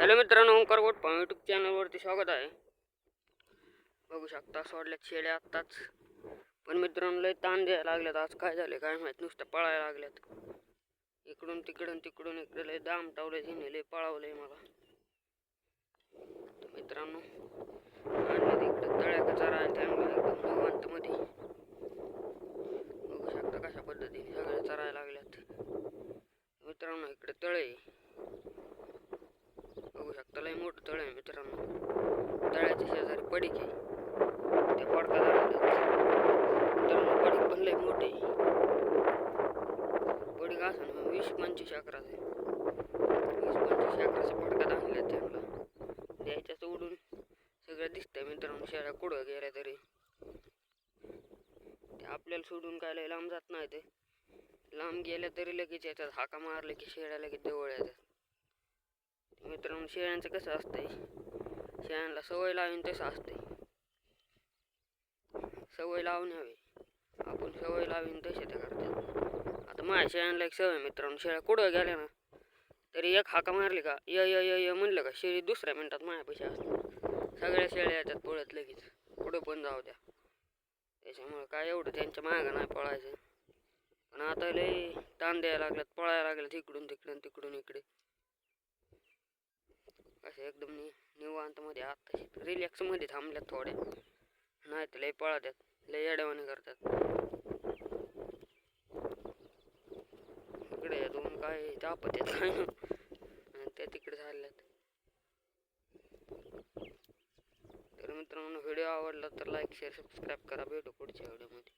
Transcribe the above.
Hello मित्रांनो Omkar गोटपा YouTube चॅनलवरती स्वागत आहे. बघू शकता सोडल्या शेड्या आत्ताच. पण मित्रांनो लय ताण द्यायला लागल्यात आज काय झाले काय माहीत? नुसतं पळायला लागल्यात इकडून तिकडून तिकडून इकडे लय दाम टावले झिने लय पळावलंय मला. मित्रांनो आणलं तिकडे तळ्याचा चारा आहे त्यामुळे एकदम निवांत मध्ये बघू शकता कशा पद्धतीने सगळे चरायला लागल्यात मित्रांनो इकडे तळे आहे. बघू शकता लय मोठं तळ आहे मित्रांनो तळ्याच्या शेजारी पडीक आहे. ते पडका मित्रांनो पडीक पण लय मोठे आहे. पडीक असं ना वीस पंचवीस अकराचे वीस पंचवीस अकराचा पडका दाखवल्यात त्यांना. द्यायच्या सोडून सगळं दिसतंय मित्रांनो शेळ्या कुठं गेल्या तरी. ते आपल्याला सोडून काय लय लांब जात नाही ते. लांब गेल्या तरी लगेच याच्यात हाका मारले की शेळ्या लगेच जवळ येतात. मित्रांनो शेळ्यांचं कसं असतंय? शेळ्यांना सवय लावून तसं असतंय. सवय लावून हवी. आपण सवय लावीन तसे ते करतात आता माझ्या शेळ्यांना एक सवय मित्रांनो शेळ्या कुठं गेल्या ना तरी एक हाका मारली का य य य य म्हणलं का शेळी दुसऱ्या मिनिटात माझ्यापाशी असतात सगळ्या शेळ्या येतात पळत लगेच. कुठं पण जाऊ द्या. त्याच्यामुळं काय एवढं त्यांच्या मागं नाही पळायचं. पण आता लय ताण द्यायला लागल्यात पळायला लागल्यात इकडून तिकडून तिकडून इकडे. असे एकदम नि निवांतमध्ये आत्ता रिलॅक्समध्ये थांबल्यात थोड्या. नाही तर लय पळतात लय येड्यावाने करतात इकडे या दोन काय तापत आहेत काय ना आणि त्या तिकडे चालल्यात. तर मित्रांनो व्हिडिओ आवडला तर लाईक शेअर सबस्क्राईब करा. भेटू पुढच्या व्हिडिओमध्ये.